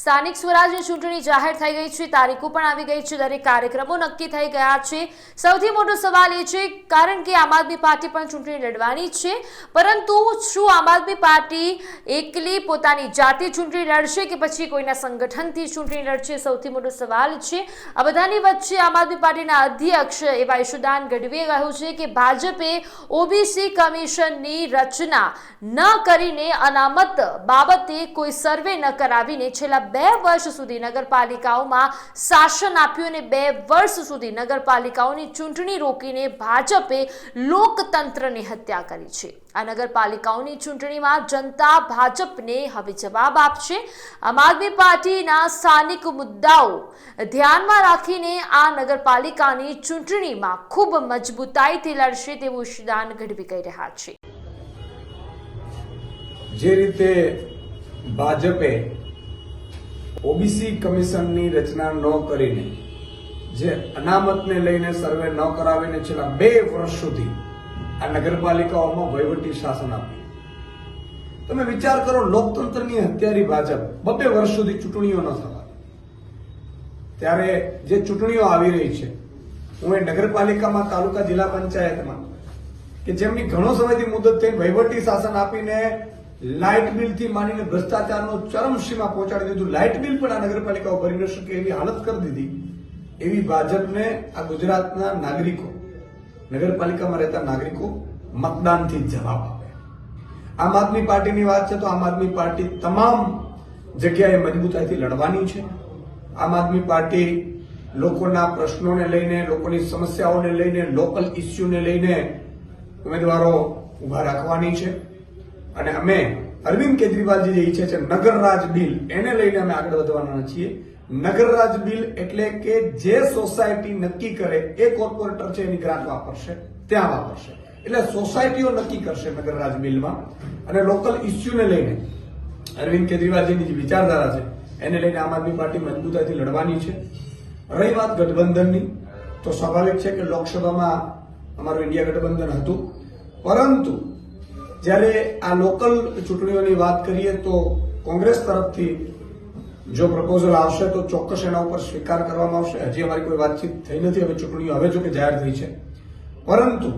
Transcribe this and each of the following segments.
સ્થાનિક સ્વરાજની ચૂંટણી જાહેર થઈ ગઈ છે, તારીખો પણ આવી ગઈ છે, દરેક કાર્યક્રમો નક્કી થઈ ગયા છે. સૌથી મોટો સવાલ એ છે, કારણ કે આમ આદમી પાર્ટી પણ ચૂંટણી લડવાની છે, પરંતુ શું આમ આદમી પાર્ટી એકલી પોતાની જાતે ચૂંટણી લડશે કે પછી કોઈના સંગઠનથી ચૂંટણી લડશે? સૌથી મોટો સવાલ છે. આ બધાની વચ્ચે આમ આદમી પાર્ટીના અધ્યક્ષ એવા યશુદાન ગઢવીએ કહ્યું છે કે ભાજપે ઓબીસી કમિશનની રચના ન કરીને અનામત બાબતે કોઈ સર્વે ન કરાવીને છેલ્લા બે વર્ષ સુધી નગરપાલિકાઓમાં શાસન આપ્યું અને બે વર્ષ સુધી નગરપાલિકાઓની ચૂંટણી રોકીને ભાજપે લોકતંત્રની હત્યા કરી છે. આ નગરપાલિકાઓની ચૂંટણીમાં જનતા ભાજપને હવે જવાબ આપશે. આમ આદમી પાર્ટીના સ્થાનિક મુદ્દાઓ ધ્યાનમાં રાખીને આ નગરપાલિકાની ચૂંટણીમાં ખૂબ મજબૂતાઈથી લડશે તેવું ઈશદાન ગઢવી કહી રહ્યા છે. જે રીતે ભાજપે ઓબીસી કમિશનની રચના ન કરીને, જે અનામતને લઈને સર્વે ન કરાવીને છેલ્લા બે વર્ષ સુધી આ નગરપાલિકાઓમાં વહીવટી શાસન આપ્યું. તમે વિચાર કરો, લોકતંત્રની હત્યારી ભાજપ બબે વર્ષ સુધી ચૂંટણીઓ ન થવા ત્યારે જે ચૂંટણીઓ આવી રહી છે, હું એ નગરપાલિકામાં તાલુકા જિલ્લા પંચાયતમાં, કે જેમની ઘણો સમયથી મુદત થઈ વહીવટી શાસન આપીને લાઇટ બિલથી માંડીને ભ્રષ્ટાચારનો ચરમસીમા પહોંચાડી દીધું. લાઇટ બિલ પણ આ નગરપાલિકાઓ ભરી ન શકે એવી હાલત કરી દીધી. એવી ભાજપને આ ગુજરાતના નાગરિકો, નગરપાલિકામાં રહેતા નાગરિકો મતદાનથી જવાબ આપે. આમ આદમી પાર્ટીની વાત છે તો આમ આદમી પાર્ટી તમામ જગ્યાએ મજબૂતાઈથી લડવાની છે. આમ આદમી પાર્ટી લોકોના પ્રશ્નોને લઈને, લોકોની સમસ્યાઓને લઈને, લોકલ ઇસ્યુને લઈને ઉમેદવારો ઊભા રાખવાની છે. અને અમે અરવિંદ કેજરીવાલજી જે ઈચ્છે છે નગરરાજ બિલ, એને લઈને અમે આગળ વધવાના છીએ. નગરરાજ બિલ એટલે કે જે સોસાયટી નક્કી કરે એ કોર્પોરેટર છે એની ગ્રાન્ટ વાપરશે, ત્યાં વાપરશે. એટલે સોસાયટીઓ નક્કી કરશે નગરરાજ બિલમાં. અને લોકલ ઇસ્યુને લઈને, અરવિંદ કેજરીવાલજીની જે વિચારધારા છે, એને લઈને આમ આદમી પાર્ટી મજબૂતાઈથી લડવાની છે. રહી વાત ગઠબંધનની, તો સ્વાભાવિક છે કે લોકસભામાં અમારું ઇન્ડિયા ગઠબંધન હતું. પરંતુ જ્યારે આ લોકલ ચૂંટણીઓની વાત કરીએ તો કોંગ્રેસ તરફથી જો પ્રપોઝલ આવશે તો ચોક્કસ એના ઉપર સ્વીકાર કરવામાં આવશે. હજી અમારી કોઈ વાતચીત થઈ નથી. હવે ચૂંટણીઓ હવે જો કે જાહેર થઈ છે. પરંતુ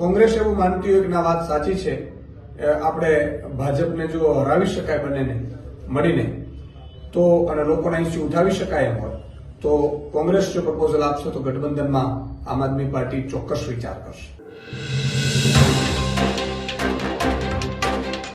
કોંગ્રેસ એવું માનતી હોય કે ના, વાત સાચી છે. આપણે ભાજપને જો હરાવી શકાય બંનેને, મળીને, તો અને લોકોના અહીંથી ઉઠાવી શકાય એમ હોય, તો કોંગ્રેસ જો પ્રપોઝલ આપશે તો ગઠબંધનમાં આમ આદમી પાર્ટી ચોક્કસ વિચાર કરશે.